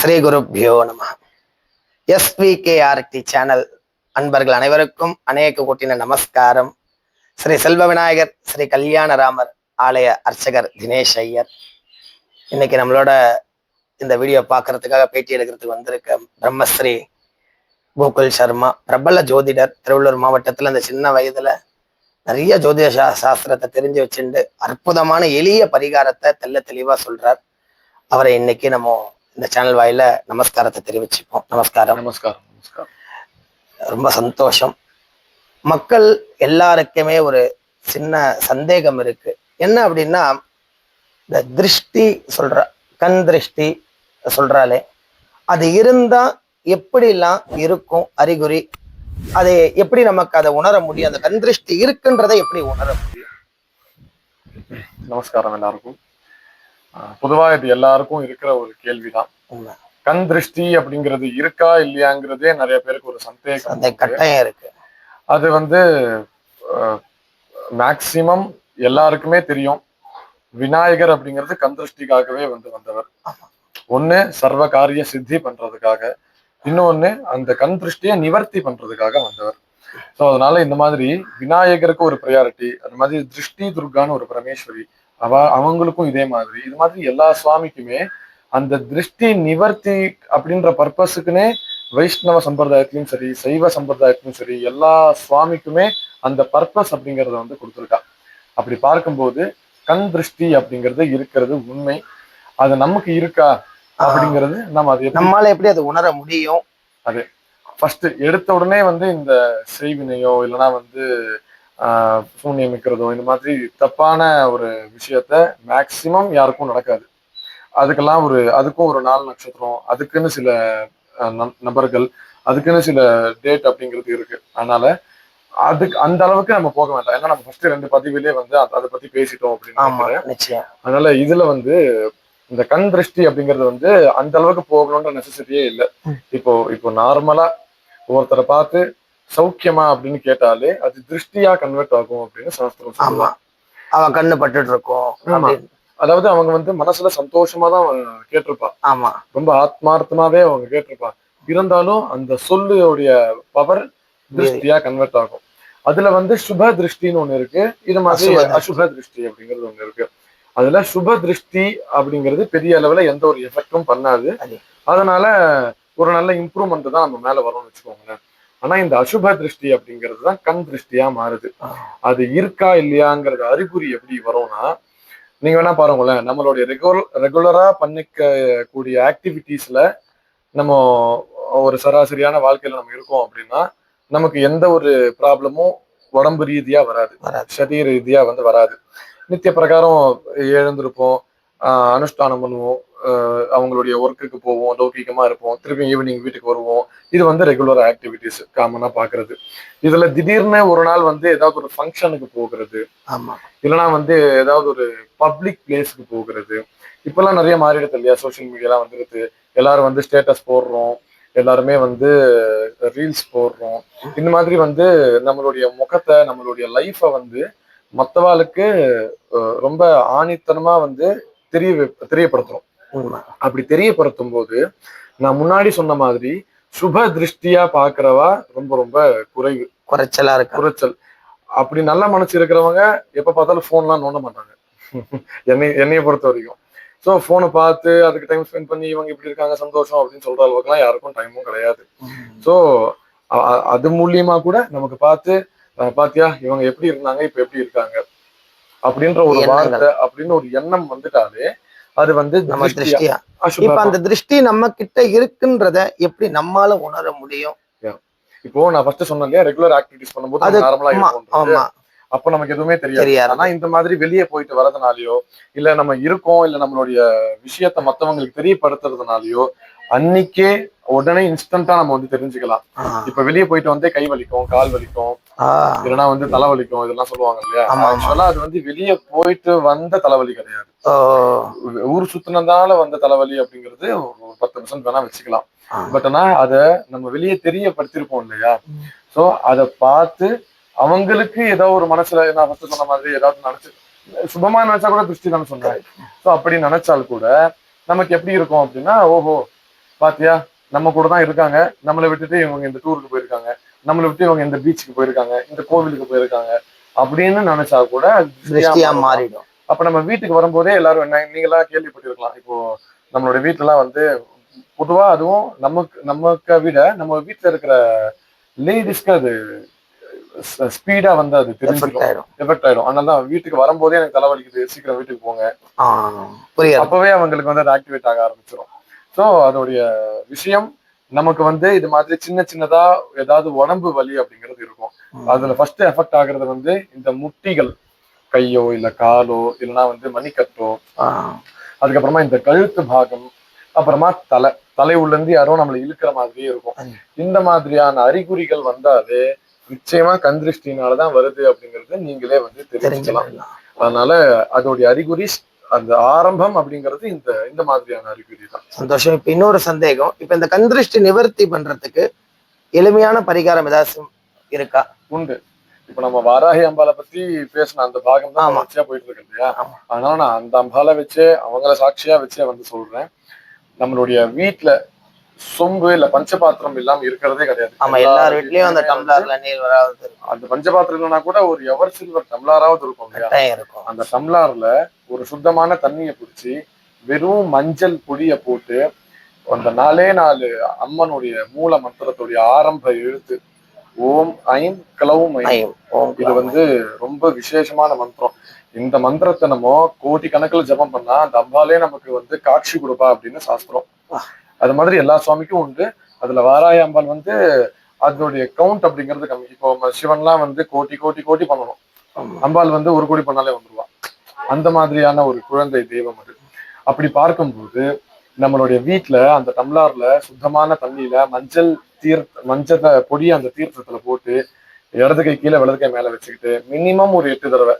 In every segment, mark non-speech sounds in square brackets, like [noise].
ஸ்ரீ குருப்யோ நம. SVKRT channel. அன்பர்கள் அனைவருக்கும் அநேக கூட்டின நமஸ்காரம். ஸ்ரீ செல்வ விநாயகர் ஸ்ரீ கல்யாணராமர் ஆலய அர்ச்சகர் தினேஷ் ஐயர். இன்னைக்கு நம்மளோட இந்த வீடியோ பார்க்கறதுக்காக பேட்டி எடுக்கிறதுக்கு வந்திருக்க பிரம்மஸ்ரீ கோகுல் சர்மா பிரபல ஜோதிடர் திருவள்ளூர் மாவட்டத்துல அந்த சின்ன வயதுல நிறைய ஜோதிட சா சாஸ்திரத்தை தெரிஞ்சு வச்சுட்டு அற்புதமான எளிய பரிகாரத்தை தெள்ள தெளிவா சொல்றார். அவரை இன்னைக்கு நம்ம இந்த சேனல் வாயில நமஸ்காரத்தை தெரிவிச்சுப்போம். நமஸ்காரம். நமஸ்காரம். நமஸ்காரம். ரொம்ப சந்தோஷம். மக்கள் எல்லாருக்குமே ஒரு சின்ன சந்தேகம் இருக்கு. என்ன அப்படின்னா இந்த திருஷ்டி சொல்ற கண் திருஷ்டி சொல்றாளே அது இருந்தா எப்படிலாம் இருக்கும் அறிகுறி? அதை எப்படி நமக்கு அதை உணர முடியும்? அந்த கண் திருஷ்டி இருக்குன்றதை எப்படி உணர முடியும்? நமஸ்காரம் எல்லாருக்கும். ஆஹ் பொதுவா இது எல்லாருக்கும் இருக்கிற ஒரு கேள்விதான். கண் திருஷ்டி அப்படிங்கிறது இருக்கா இல்லையாங்கிறதே நிறைய பேருக்கு ஒரு சந்தேகம். அந்த. கட்டாயம் இருக்கு. அது வந்து மேக்சிமம் எல்லாருக்குமே தெரியும். விநாயகர் அப்படிங்கிறது கண் திருஷ்டிக்காகவே வந்து வந்தவர். ஒண்ணு சர்வ காரிய சித்தி பண்றதுக்காக. இன்னொன்னு அந்த கண் திருஷ்டியை நிவர்த்தி பண்றதுக்காக வந்தவர். ஸோ அதனால இந்த மாதிரி விநாயகருக்கு ஒரு ப்ரையாரிட்டி அது மாதிரி திருஷ்டி துர்கான்னு ஒரு பரமேஸ்வரி அவ அவங்களுக்கும் இதே மாதிரி. இது மாதிரி எல்லா சுவாமிக்குமே அந்த திருஷ்டி நிவர்த்தி அப்படின்ற பர்பஸுக்குன்னே வைஷ்ணவ சம்பிரதாயத்திலும் சரி சைவ சம்பிரதாயத்திலும் சரி எல்லா சுவாமிக்குமே அந்த பர்பஸ் அப்படிங்கறத வந்து கொடுத்துருக்கா. அப்படி பார்க்கும்போது கண் திருஷ்டி அப்படிங்கிறது இருக்கிறது உண்மை. அது நமக்கு இருக்கா அப்படிங்கிறது நம்ம அது நம்மால எப்படி அதை உணர முடியும்? ஃபர்ஸ்ட் எடுத்த உடனே வந்து இந்த செய்வினையோ இல்லைன்னா வந்து ஆஹ், சூன்யம் வைக்கிறதோ இந்த மாதிரி தப்பான ஒரு விஷயத்த மேக்சிமம் யாருக்கும் நடக்காது. அதுக்கெல்லாம் ஒரு அதுக்கும் ஒரு நாலு நட்சத்திரம் அதுக்குன்னு சில நபர்கள் அதுக்குன்னு சில டேட் அப்படிங்கிறது இருக்கு. அதனால அதுக்கு அந்த அளவுக்கு நம்ம போக வேண்டாம். ஏன்னா நம்ம ஃபர்ஸ்ட் ரெண்டு பதிவிலே வந்து அத- பத்தி பேசிட்டோம் அப்படின்னு அதனால இதுல வந்து இந்த கண் திருஷ்டி அப்படிங்கிறது வந்து அந்த அளவுக்கு போகணுன்ற நெசசிட்டியே இல்லை. இப்போ இப்போ நார்மலா ஒருத்தரை பார்த்து சௌக்கியமா அப்படின்னு கேட்டாலே அது திருஷ்டியா கன்வெர்ட் ஆகும் அப்படின்னு சாஸ்திரம் ஆமா. அவன் கண்ணு பட்டுட்டு இருக்கும். அதாவது அவங்க வந்து மனசுல சந்தோஷமா தான் கேட்டிருப்பா ஆமா. ரொம்ப ஆத்மார்த்தமாவே அவங்க கேட்டிருப்பா இருந்தாலும் அந்த சொல்லுடைய பவர் திருஷ்டியா கன்வெர்ட் ஆகும். அதுல வந்து சுப திருஷ்டின்னு ஒண்ணு இருக்கு. இது மாதிரி அசுப திருஷ்டி. அப்படிங்கிறது ஒண்ணு இருக்கு. அதுல சுப திருஷ்டி அப்படிங்கிறது பெரிய அளவுல எந்த ஒரு எஃபெக்டும் பண்ணாது. அது. அதனால ஒரு நல்ல இம்ப்ரூவ்மெண்ட் தான் நம்ம மேல வரும்னு வச்சுக்கோங்களேன். ஆனா இந்த அசுப திருஷ்டி அப்படிங்கிறது தான் கண் திருஷ்டியா மாறுது. அது இருக்கா இல்லையாங்கிறது அறிகுறி எப்படி வரும்னா நீங்க வேணா பாருங்களேன் நம்மளுடைய ரெகுலர் ரெகுலரா பண்ணிக்க கூடிய ஆக்டிவிட்டீஸ்ல நம்ம ஒரு சராசரியான வாழ்க்கையில நம்ம இருக்கோம் அப்படின்னா நமக்கு எந்த ஒரு ப்ராப்ளமும் உடம்பு ரீதியா வராது. சரீர ரீதியா வந்து வராது. நித்திய பிரகாரம் எழுந்திருப்போம். அனுஷ்டானம் பண்ணுவோம். அவங்களுடைய ஒர்க்குக்கு போவோம் லௌகிகமா இருப்போம். திருப்பி ஈவினிங் வீட்டுக்கு வருவோம். இது வந்து ரெகுலர் ஆக்டிவிட்டிஸ் காமனா பாக்குறது. இதுல திடீர்னு ஒரு நாள் வந்து ஏதாவது ஒரு ஃபங்க்ஷனுக்கு போகிறது. ஆமா. இல்லைன்னா வந்து ஏதாவது ஒரு பப்ளிக் பிளேஸ்க்கு போகிறது. இப்பெல்லாம் நிறைய மாறிடுது இல்லையா? சோஷியல் மீடியாலாம் வந்துருது எல்லாரும் வந்து ஸ்டேட்டஸ் போடுறோம். எல்லாருமே வந்து ரீல்ஸ் போடுறோம். இந்த மாதிரி வந்து நம்மளுடைய முகத்தை நம்மளுடைய லைஃப்பை வந்து மற்றவாளுக்கு ரொம்ப ஆணித்தனமா வந்து தெரிய தெரியப்படுத்துறோம். உண்மை அப்படி தெரியப்படுத்தும் போது நான் முன்னாடி சொன்ன மாதிரி சுப திருஷ்டியா பாக்குறவா ரொம்ப ரொம்ப குறைவு. குறைச்சலா இருக்கு? குறைச்சல். அப்படி நல்ல மனசு இருக்கிறவங்க எப்ப பார்த்தாலும் போன்லாம் நோண்ட மாட்டாங்க. [laughs] என்னை என்னைய பொறுத்த வரைக்கும். ஸோ போனை பார்த்து அதுக்கு டைம் ஸ்பெண்ட் பண்ணி இவங்க இப்படி இருக்காங்க சந்தோஷம் அப்படின்னு சொல்ற அளவுக்குலாம் யாருக்கும் டைமும் கிடையாது. ஸோ அது மூலியமா கூட நமக்கு பார்த்து பாத்தியா இவங்க எப்படி இருந்தாங்க இப்ப எப்படி இருக்காங்க? அப்படின்ற ஒரு. வார்த்தை அப்படின்னு ஒரு எண்ணம் வந்துட்டாலே அது வந்து நம்ம திருஷ்டியா, இப்ப அந்த திருஷ்டி நம்ம கிட்ட இருக்குன்றத எப்படி நம்மால உணர முடியும்? இப்போ நான் ஃபர்ஸ்ட் சொன்னேன் இல்லையா ரெகுலர் ஆக்டிவிட்டிஸ் பண்ணும்போது அது நார்மலா ஆமா அப்ப நமக்கு எதுவுமே தெரியாது. ஆனா இந்த மாதிரி வெளியே போயிட்டு வரதுனாலயோ இல்ல நம்ம இருக்கோம் இல்ல நம்மளுடைய விஷயத்த மத்தவங்களுக்கு தெரியப்படுத்துறதுனாலயோ அன்னைக்கே உடனே இன்ஸ்டன்டா நம்ம வந்து தெரிஞ்சுக்கலாம். இப்ப வெளியே போயிட்டு வந்தே கை வலிக்கும் கால் வலிக்கும். இல்லைன்னா வந்து தலைவலிக்கும் இதெல்லாம் சொல்லுவாங்க இல்லையா. ஆக்சுவலா அது வந்து வெளியே போயிட்டு வந்த தலைவலி கிடையாது. ஊர் சுத்தினதால வந்த தலைவலி அப்படிங்கிறது ஒரு பத்து பர்சன்ட் வேணா வச்சுக்கலாம். பட் ஆனா அத நம்ம வெளியே தெரியப்படுத்திருப்போம் இல்லையா. சோ அத பார்த்து அவங்களுக்கு ஏதோ ஒரு மனசுல நான் ஃபர்ஸ்ட் சொன்ன மாதிரி ஏதாவது நினைச்சு சுபமா நினைச்சா கூட திருஷ்டி தானே சொன்னாங்க சோ அப்படி நினைச்சால் கூட நமக்கு எப்படி இருக்கும் அப்படின்னா ஓஹோ பாத்தியா நம்ம கூட தான் இருக்காங்க. நம்மளை விட்டுட்டு இவங்க இந்த டூருக்கு போயிருக்காங்க. நம்மளை விட்டு இவங்க இந்த பீச்சுக்கு போயிருக்காங்க இந்த கோவிலுக்கு போயிருக்காங்க அப்படின்னு நினைச்சா கூட. மாறிடும். அப்ப நம்ம வீட்டுக்கு வரும்போதே எல்லாரும் என்ன நீங்களா கேள்விப்பட்டிருக்கலாம். இப்போ நம்மளோட வீட்டுல எல்லாம் வந்து பொதுவா அதுவும் நமக்கு நமக்க விட நம்ம வீட்டுல இருக்கிற லேடிஸ்க்கு அது ஸ்பீடா வந்து அது தெரிஞ்சிடும் எஃபெக்ட் ஆயிடும் அதனால தான் வீட்டுக்கு வரும்போதே எனக்கு தலைவலிக்குது சீக்கிரம் வீட்டுக்கு போங்க. அப்பவே அவங்களுக்கு வந்து அது ஆக்டிவேட் ஆக ஆரம்பிச்சிடும் ஸோ அதோடைய விஷயம் நமக்கு வந்து இது மாதிரி சின்ன சின்னதா ஏதாவது உடம்பு வலி அப்படிங்கிறது இருக்கும். அதுல ஃபர்ஸ்ட் எஃபெக்ட் ஆகுறது வந்து இந்த முட்டிகள் கையோ இல்ல காலோ இல்லைன்னா வந்து மணிக்கட்டோ. அதுக்கப்புறமா இந்த கழுத்து பாகம் அப்புறமா தலை. தலை உள்ள இருந்து யாரோ நம்மளை இழுக்கிற மாதிரியே இருக்கும். இந்த மாதிரியான அறிகுறிகள் வந்தாலே நிச்சயமா கந்திருஷ்டினாலதான் வருது அப்படிங்கறது நீங்களே வந்து தெரிஞ்சுக்கலாம். தெரிஞ்சுக்கலாம். அதனால அதோடைய அறிகுறி அந்த ஆரம்பம் அப்படிங்கிறது இந்த இந்த மாதிரியான அறிகுறி தான் சந்தோஷம். இப்ப இன்னொரு சந்தேகம். இப்ப இந்த கந்திருஷ்டி நிவர்த்தி பண்றதுக்கு எளிமையான பரிகாரம் ஏதாச்சும் இருக்கா? உண்டு. இப்ப நம்ம வாராகி அம்பாலை பத்தி பேசின அந்த பாகம் தான். தொடர்ச்சியா போயிட்டு இருக்கு இல்லையா. அதனால நான் அந்த அம்பாலை வச்சே அவங்கள சாட்சியா வச்சே வந்து சொல்றேன். நம்மளுடைய வீட்ல சொம்பு இல்ல பஞ்சபாத்திரம் இல்லாம இருக்கிறதே கிடையாது. ஆமா எல்லார் வீட்லயும் அந்த டம்ளர்ல நீர் வராது அந்த பஞ்சபாத்திரம் இல்லைன்னா கூட ஒரு எவர் சில்வர் டம்ளாராவது இருக்கும் இருக்கும். அந்த டம்ளார்ல ஒரு சுத்தமான தண்ணியை பிடிச்சி வெறும் மஞ்சள் பொடியை போட்டு அந்த நாலே நாலு அம்மனுடைய மூல மந்திரத்துடைய ஆரம்ப எழுத்து ஓம் ஐம் கிளவும் ஐம். இது வந்து ரொம்ப விசேஷமான மந்திரம். இந்த மந்திரத்தை நம்ம கோடி கணக்குல ஜெபம் பண்ணா அந்த அம்பாலே நமக்கு வந்து காட்சி கொடுப்பா அப்படின்னு சாஸ்திரம். அது மாதிரி எல்லா சுவாமிக்கும் உண்டு. அதுல வாராய அம்பாள் வந்து அதனுடைய கவுண்ட் அப்படிங்கிறது கம்மி. இப்போ சிவன்லாம் வந்து கோடி கோடி கோடி பண்ணணும். அம்பாள் வந்து ஒரு கோடி பண்ணாலே வந்துருவா. அந்த மாதிரியான ஒரு குழந்தை தெய்வம் அது. அப்படி பார்க்கும்போது நம்மளுடைய வீட்ல அந்த டம்ளார்ல சுத்தமான தண்ணியில மஞ்சள் தீர்த்த மஞ்சள பொடி அந்த தீர்த்தத்துல போட்டு இடது கை கீழே வலது கை மேல வச்சுக்கிட்டு மினிமம் ஒரு எட்டு தடவை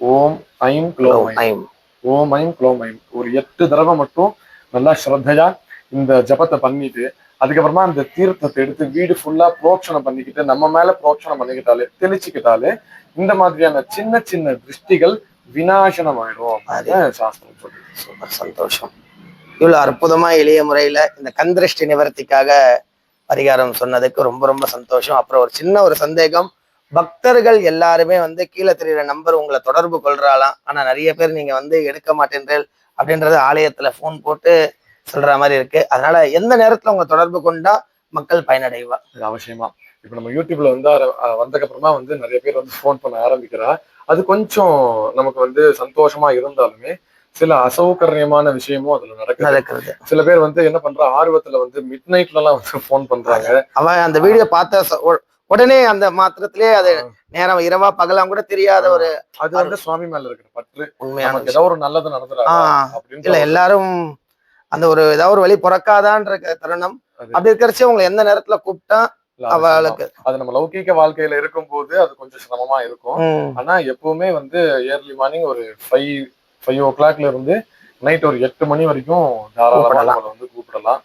ஓம் ஐம் க்ளோம் ஐம். ஓம் ஐம். க்ளோம் ஐம். ஒரு எட்டு தடவை மட்டும் நல்லா ஸ்ரத்தையா இந்த ஜபத்தை பண்ணிட்டு அதுக்கப்புறமா அந்த தீர்த்தத்தை எடுத்து வீடு ஃபுல்லா புரோட்சணம் பண்ணிக்கிட்டு நம்ம மேல புரோட்சணம் பண்ணிக்கிட்டாலே தெளிச்சுக்கிட்டாலே இந்த மாதிரியான சின்ன சின்ன திருஷ்டிகள் விநாசனம் ஆயிடும் சாஸ்திரம் சொல்லுது. சூப்பர் சந்தோஷம். இவ்வளவு அற்புதமா எளிய முறையில இந்த கந்திருஷ்டி நிவர்த்திக்காக பரிகாரம் சொன்னதுக்கு ரொம்ப ரொம்ப சந்தோஷம். அப்புறம் ஒரு சின்ன ஒரு சந்தேகம் பக்தர்கள் எல்லாருமே வந்து கீழே தெரியுற நம்பர் உங்களை தொடர்பு கொள்றாளாம். ஆனா நிறைய பேர் நீங்க வந்து எடுக்க மாட்டேன்றீர்கள் அப்படின்றது ஆலயத்துல ஃபோன் போட்டு சொல்ற மாதிரி இருக்கு. அதனால எந்த நேரத்துல உங்க தொடர்பு கொண்டா மக்கள் பயனடைவா? அவசியமா. இப்ப நம்ம யூடியூப்ல வந்து ஆர- அஹ் வந்ததுக்கு அப்புறமா வந்து நிறைய பேர் வந்து ஃபோன் பண்ண ஆரம்பிக்கிறா. அது கொஞ்சம் நமக்கு வந்து சந்தோஷமா இருந்தாலுமே சில அசௌகரியமான விஷயமும் அதுல நடக்குது. சில பேர் வந்து என்ன பண்றா ஆர்வத்துல வந்து மிட் நைட்ல எல்லாம் வந்து ஃபோன் பண்றாங்க. அவன் அந்த வீடியோ பார்த்த உடனே அந்த மாத்திரத்திலே அது நேரம் இரவா பகலாம் கூட தெரியாத ஒரு அது வந்து சுவாமி மேல இருக்கிற பற்று. உண்மையான. ஏதோ ஒரு நல்லது அப்படின்னு இல்ல எல்லாரும் அந்த ஒரு ஏதாவது ஒரு வழி பிறக்காதான்ற தருணம். அப்படி இருக்கிறச்சு உங்களை எந்த நேரத்துல கூப்பிட்டா. அவளுக்கு அது நம்ம லௌகீக வாழ்க்கையில இருக்கும்போது அது கொஞ்சம் சிரமமா இருக்கும். ஆனா எப்பவுமே வந்து ஏர்லி மார்னிங் ஒரு ஃபைவ் ஃபைவ் ஓ கிளாக்ல இருந்து நைட் ஒரு எட்டு மணி வரைக்கும் தாராளமா. நம்மளை வந்து கூப்பிடலாம்.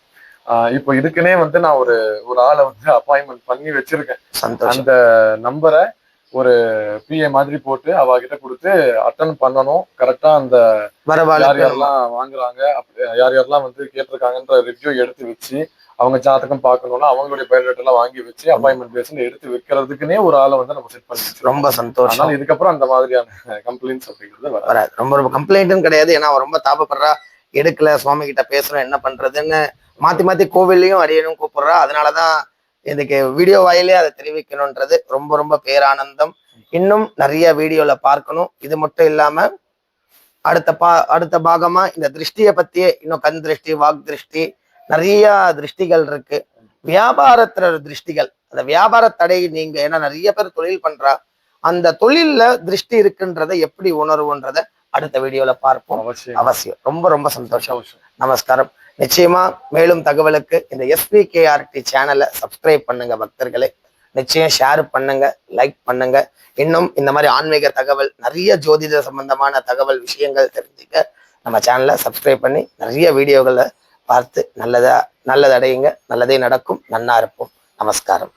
இப்போ இதுக்குன்னே வந்து நான் ஒரு ஒரு ஆளை வந்து அப்பாயின்மெண்ட் பண்ணி வச்சிருக்கேன். அந்த நம்பரை ஒரு பிஏ மாதிரி போட்டு அவ கிட்ட கொடுத்து அட்டன் பண்ணணும். கரெக்டா அந்த யார் யாரெல்லாம் வாங்குறாங்க அப்படி யார் யாரெல்லாம் வந்து கேட்டிருக்காங்கன்ற ரிவ்யூ எடுத்து வச்சு அவங்க ஜாதகம் பார்க்கணும்னா அவங்களுடைய பயோடேட் எல்லாம் வாங்கி வச்சு அப்பாயின்மெண்ட் பேஸ்னு எடுத்து வைக்கிறதுக்குன்னே ஒரு ஆளை வந்து நம்ம செட் பண்ணி ரொம்ப சந்தோஷம். இதுக்கப்புறம் அந்த மாதிரியான கம்ப்ளைண்ட்ஸ் அப்படிங்கிறது வராது. ரொம்ப ரொம்ப கம்ப்ளைண்ட்டும் கிடையாது. ஏன்னா ரொம்ப தாபப்படுறா. எடுக்கல. சுவாமி கிட்ட பேசணும். என்ன பண்றதுன்னு மாத்தி மாத்தி கோவில்லையும் அடியனும் கூப்பிடுறா. அதனாலதான் இதுக்கு வீடியோ வாயிலே அதை தெரிவிக்கணும்ன்றது ரொம்ப ரொம்ப பேரானந்தம். இன்னும் நிறைய வீடியோல பார்க்கணும். இது மட்டும் இல்லாம அடுத்த பா அடுத்த பாகமா இந்த திருஷ்டியை பத்தியே இன்னும் கண் திருஷ்டி வாக் திருஷ்டி நிறைய திருஷ்டிகள் இருக்கு. வியாபாரத்துல திருஷ்டிகள். அந்த வியாபார தடை நீங்க ஏன்னா நிறைய பேர் தொழில் பண்றா அந்த தொழில்ல திருஷ்டி இருக்குன்றதை எப்படி உணர்வுன்றதை அடுத்த வீடியோல பார்ப்போம். அவசியம். ரொம்ப ரொம்ப சந்தோஷம். நமஸ்காரம். நிச்சயமா மேலும் தகவலுக்கு இந்த எஸ்பிகேஆர்டி சேனலை சப்ஸ்கிரைப் பண்ணுங்க பக்தர்களே. நிச்சயம் ஷேர் பண்ணுங்க லைக் பண்ணுங்க. இன்னும் இந்த மாதிரி ஆன்மீக தகவல் நிறைய ஜோதிட சம்பந்தமான தகவல் விஷயங்கள் தெரிஞ்சுக்க நம்ம சேனலை சப்ஸ்கிரைப் பண்ணி நிறைய வீடியோகளை பார்த்து நல்லதா நல்லதடையுங்க. நல்லதே நடக்கும். நன்னா இருப்போம். நமஸ்காரம்.